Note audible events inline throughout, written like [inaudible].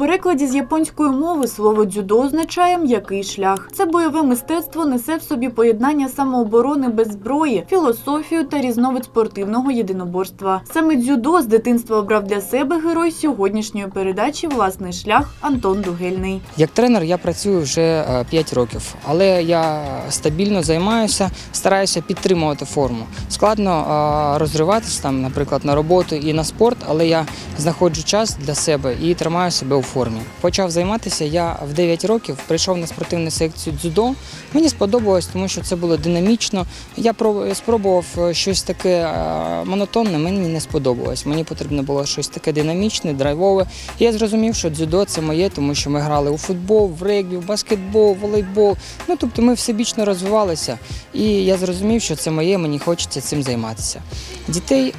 Перекладі з японської мови слово дзюдо означає м'який шлях. Це бойове мистецтво несе в собі поєднання самооборони без зброї, філософію та різновид спортивного єдиноборства. Саме дзюдо з дитинства обрав для себе герой сьогоднішньої передачі Власний шлях Антон Дугельний. Як тренер я працюю вже 5 років, але я стабільно займаюся, стараюся підтримувати форму. Складно е, розриватися там, наприклад, на роботу і на спорт, але я знаходжу час для себе і тримаю себе у. Почав займатися я в 9 років, прийшов на спортивну секцію дзюдо. Мені сподобалось, тому що це було динамічно. Я спробував е, щось таке е, монотонне, мені не сподобалось. Мені потрібно було щось таке динамічне, драйвове. І я зрозумів, що дзюдо це моє, тому що ми грали у футбол, в регбі, в баскетбол, волейбол. Ну тобто ми всебічно розвивалися. І я зрозумів, що це моє, мені хочеться цим займатися. Дітей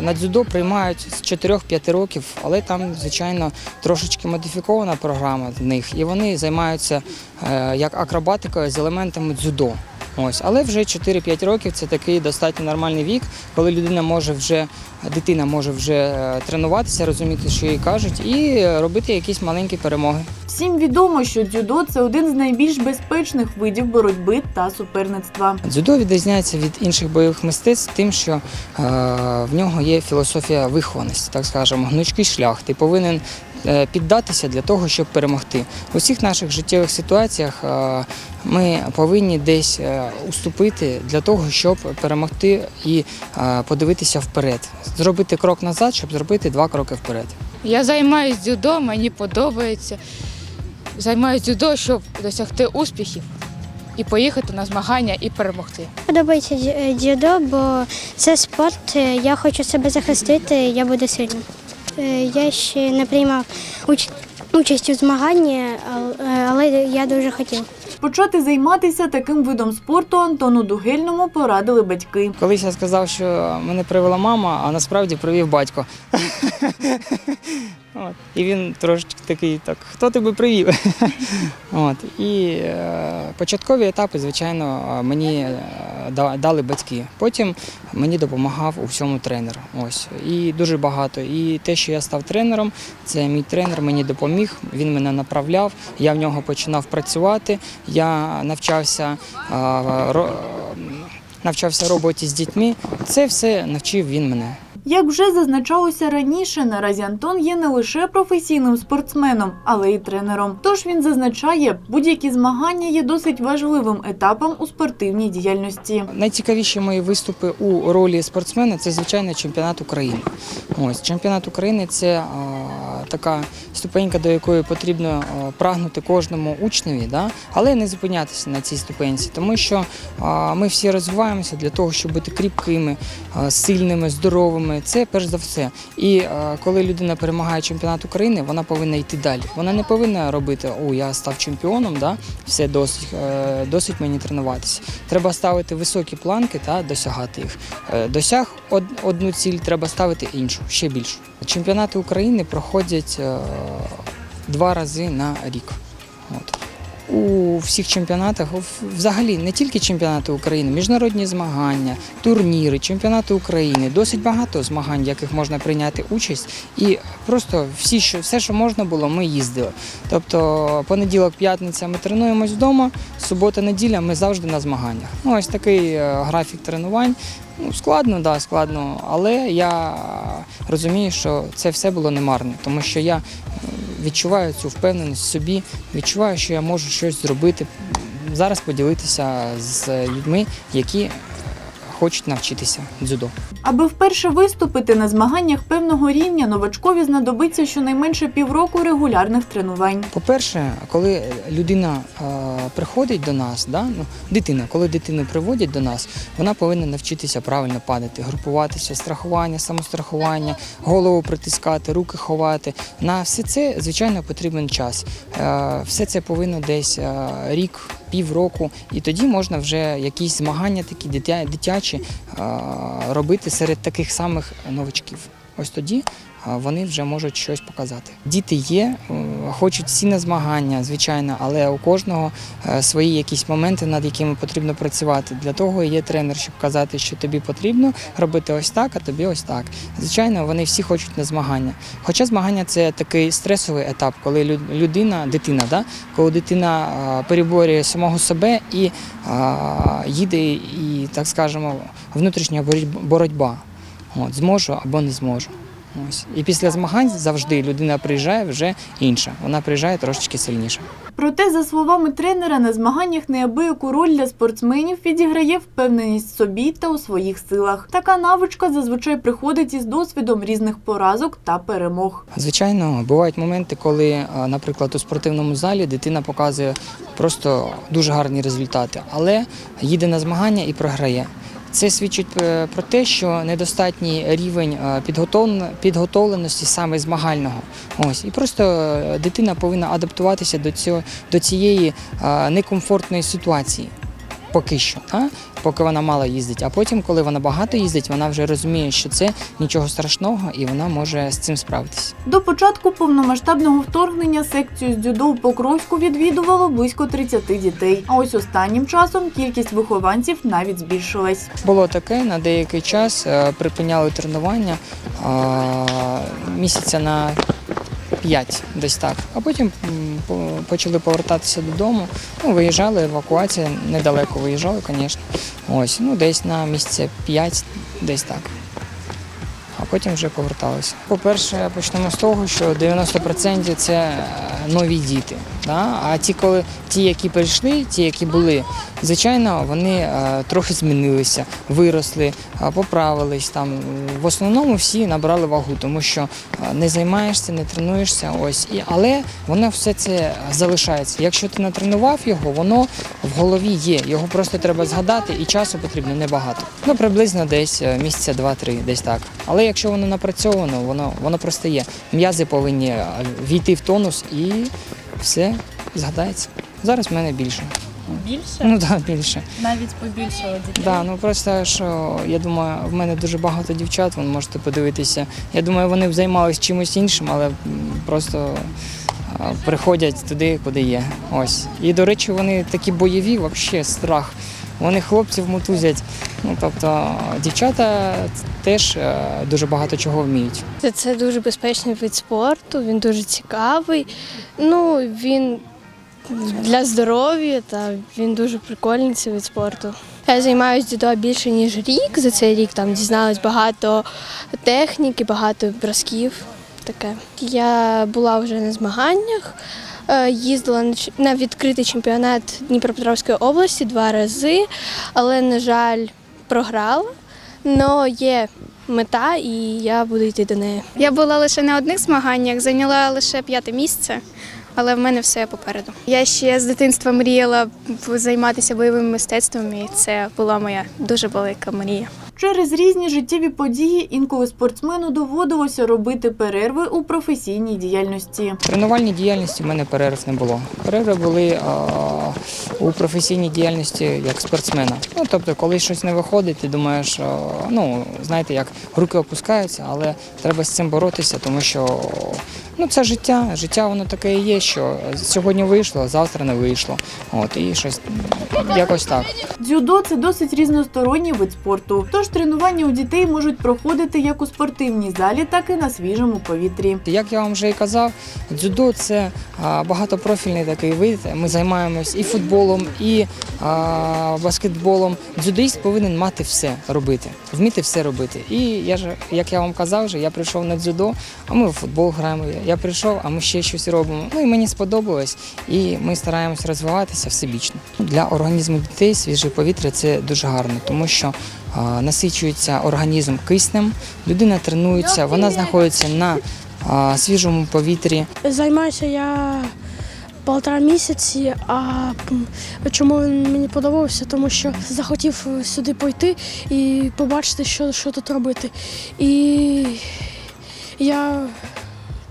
на дзюдо приймають з 4-5 років, але там, звичайно, трошечки модифікована програма в них, і вони займаються е, як акробатикою з елементами дзюдо. Ось, але вже 4-5 років це такий достатньо нормальний вік, коли людина може вже дитина може вже е, тренуватися, розуміти, що їй кажуть, і робити якісь маленькі перемоги. Всім відомо, що дзюдо це один з найбільш безпечних видів боротьби та суперництва. Дзюдо відрізняється від інших бойових мистецтв тим, що е, в нього є філософія вихованості, так скажемо, гнучкий шлях. Ти повинен е, піддатися для того, щоб перемогти. У всіх наших життєвих ситуаціях е, ми повинні десь е, уступити для того, щоб перемогти і е, подивитися вперед, зробити крок назад, щоб зробити два кроки вперед. Я займаюся дзюдо, мені подобається. Займаюся дзюдо, щоб досягти успіхів і поїхати на змагання і перемогти. Подобається е, дзюдо, бо це спорт. е, Я хочу себе захистити, я буду сильним. Е, Я ще не приймав участь у змаганні, але я дуже хотів. Почати займатися таким видом спорту Антону Дугельному порадили батьки. Колись я сказав, що мене привела мама, а насправді привів батько. От. І він трошечки такий, так, хто тебе привів? [laughs] От. І е, початкові етапи, звичайно, мені е, дали батьки. Потім мені допомагав у всьому тренер. Ось. І дуже багато. І те, що я став тренером, це мій тренер мені допоміг, він мене направляв, я в нього починав працювати, я навчався. е, ро- навчався роботі з дітьми. Це все навчив він мене. Як вже зазначалося раніше, наразі Антон є не лише професійним спортсменом, але й тренером. Тож він зазначає, будь-які змагання є досить важливим етапом у спортивній діяльності. Найцікавіші мої виступи у ролі спортсмена це звичайно чемпіонат України. Ось чемпіонат України це а, така ступенька, до якої потрібно прагнути кожному учневі, да? але не зупинятися на цій ступенці, тому що а, ми всі розвиваємося для того, щоб бути кріпкими, а, сильними, здоровими. Це перш за все. І коли людина перемагає чемпіонат України, вона повинна йти далі. Вона не повинна робити о, я став чемпіоном, да? все досить, е, досить мені тренуватися. Треба ставити високі планки та досягати їх. Е, Досяг од- одну ціль, треба ставити іншу, ще більшу. Чемпіонати України проходять е, два рази на рік. У всіх чемпіонатах, взагалі не тільки чемпіонати України, міжнародні змагання, турніри, чемпіонати України, досить багато змагань, в яких можна прийняти участь. І просто всі, що, все, що можна було, ми їздили. Тобто понеділок, п'ятниця ми тренуємось вдома, субота, неділя ми завжди на змаганнях. Ну, ось такий е, графік тренувань. Ну, складно, да, складно, але я розумію, що це все було немарне, тому що я відчуваю цю впевненість в собі, відчуваю, що я можу щось зробити, зараз поділитися з людьми, які хочуть навчитися дзюдо. Аби вперше виступити на змаганнях певного рівня, новачкові знадобиться щонайменше півроку регулярних тренувань. По-перше, коли людина е, приходить до нас, да, ну, дитина, коли дитину приводять до нас, вона повинна навчитися правильно падати, групуватися, страхування, самострахування, голову притискати, руки ховати. На все це, звичайно, потрібен час. Е, все це повинно десь е, рік, півроку, і тоді можна вже якісь змагання такі дитя, дитячі робити серед таких самих новачків. ось тоді вони вже можуть щось показати. Діти є, хочуть всі на змагання, звичайно, але у кожного е, свої якісь моменти, над якими потрібно працювати. Для того є тренер, щоб казати, що тобі потрібно робити ось так, а тобі ось так. Звичайно, вони всі хочуть на змагання. Хоча змагання це такий стресовий етап, коли людина, дитина, да, коли дитина переборює самого себе і їде, і, так скажемо, внутрішня боротьба-. От, зможу або не зможу. Ось. І після змагань завжди людина приїжджає вже інша. Вона приїжджає трошечки сильніше. Проте, за словами тренера, на змаганнях неабияку роль для спортсменів відіграє впевненість в собі та у своїх силах. Така навичка зазвичай приходить із досвідом різних поразок та перемог. Звичайно, бувають моменти, коли, наприклад, у спортивному залі дитина показує просто дуже гарні результати, але їде на змагання і програє. Це свідчить е, про те, що недостатній рівень е, підготовленості саме змагального. Ось і просто е, дитина повинна адаптуватися до цього до цієї некомфортної ситуації. Поки що, а? поки вона мало їздить. А потім, коли вона багато їздить, вона вже розуміє, що це нічого страшного, і вона може з цим справитися. До початку повномасштабного вторгнення секцію з дзюдо у Покровську відвідувало близько 30 дітей. А ось останнім часом кількість вихованців навіть збільшилась. Було таке, на деякий час е, припиняли тренування місяця на 5 десь так. А потім почали повертатися додому. Ну, виїжджали, евакуація недалеко виїжджали, звісно. Ось, ну десь на місце 5, десь так. Потім вже поверталися. По-перше, почнемо з того, що 90% це е, нові діти. Да? А ті, коли ті, які прийшли, ті, які були, звичайно, вони е, трохи змінилися, виросли, е, поправились. Там в основному всі набрали вагу, тому що не займаєшся, не тренуєшся. Ось і але воно все це залишається. Якщо ти натренував його, воно в голові є. Його просто треба згадати, і часу потрібно небагато. Ну приблизно десь місяця два-три, десь так. Але якщо воно напрацьовано, воно воно просто є. М'язи повинні е, війти в тонус і все згадається. Зараз в мене більше. Більше? Ну так, більше. Навіть побільшало дітей. Да, ну просто що я думаю, в мене дуже багато дівчат, ви можете подивитися. Я думаю, вони б займалися чимось іншим, але просто приходять туди, куди є. Ось. І до речі, вони такі бойові, взагалі страх. Вони хлопців мотузять. Ну тобто дівчата теж е, дуже багато чого вміють. Це, це дуже безпечний вид спорту, він дуже цікавий. Ну, він для здоров'я та він дуже прикольний цей вид спорту. Я займаюся дзюдо більше ніж рік. За цей рік там дізналась багато техніки, багато бросків. Таке. Я була вже на змаганнях, їздила на відкритий чемпіонат Дніпропетровської області два рази, але, на жаль, програла. Але є мета, і я буду йти до неї. Я була лише на одних змаганнях, зайняла лише п'яте місце, але в мене все попереду. Я ще з дитинства мріяла займатися бойовим мистецтвом, і це була моя дуже велика мрія. Через різні життєві події інколи спортсмену доводилося робити перерви у професійній діяльності. Тренувальній діяльності в мене перерв не було. Перерви були а, у професійній діяльності як спортсмена. Ну тобто, коли щось не виходить, ти думаєш, а, ну знаєте, як руки опускаються, але треба з цим боротися, тому що ну це життя. Життя воно таке і є, що сьогодні вийшло, завтра не вийшло. От і щось якось так. Дзюдо це досить різносторонній вид спорту. Тож тренування у дітей можуть проходити як у спортивній залі, так і на свіжому повітрі. Як я вам вже і казав, дзюдо це багатопрофільний такий вид. Ми займаємось і футболом, і а, баскетболом. Дзюдоїст повинен мати все робити, вміти все робити. І я ж, як я вам казав, вже я прийшов на дзюдо, а ми в футбол граємо. Я прийшов, а ми ще щось робимо. Ну і мені сподобалось, і ми стараємось розвиватися всебічно. Для організму дітей свіже повітря це дуже гарно, тому що а, насичується організм киснем, людина тренується, вона знаходиться на а, свіжому повітрі. Займаюся я полтора місяці. А чому він мені подобався? Тому що захотів сюди пойти і побачити, що, що тут робити. І я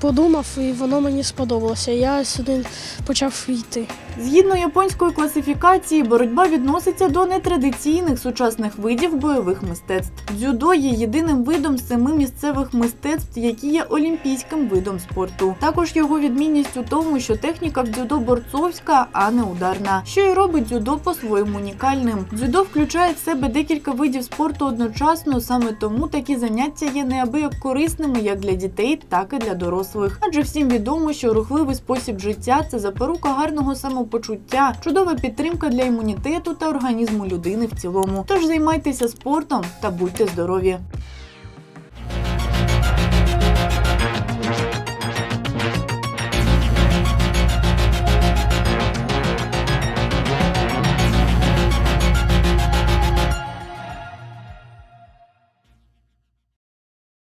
подумав, і воно мені сподобалося. Я сюди почав йти. Згідно японської класифікації, боротьба відноситься до нетрадиційних сучасних видів бойових мистецтв. Дзюдо є єдиним видом семи місцевих мистецтв, які є олімпійським видом спорту. Також його відмінність у тому, що техніка в дзюдо борцовська, а не ударна, що і робить дзюдо по-своєму унікальним. Дзюдо включає в себе декілька видів спорту одночасно, саме тому такі заняття є неабияк корисними як для дітей, так і для дорослих. Адже всім відомо, що рухливий спосіб життя це запорука гарного самопочуття, чудова підтримка для імунітету та організму людини в цілому. Тож займайтеся спортом та будьте здорові.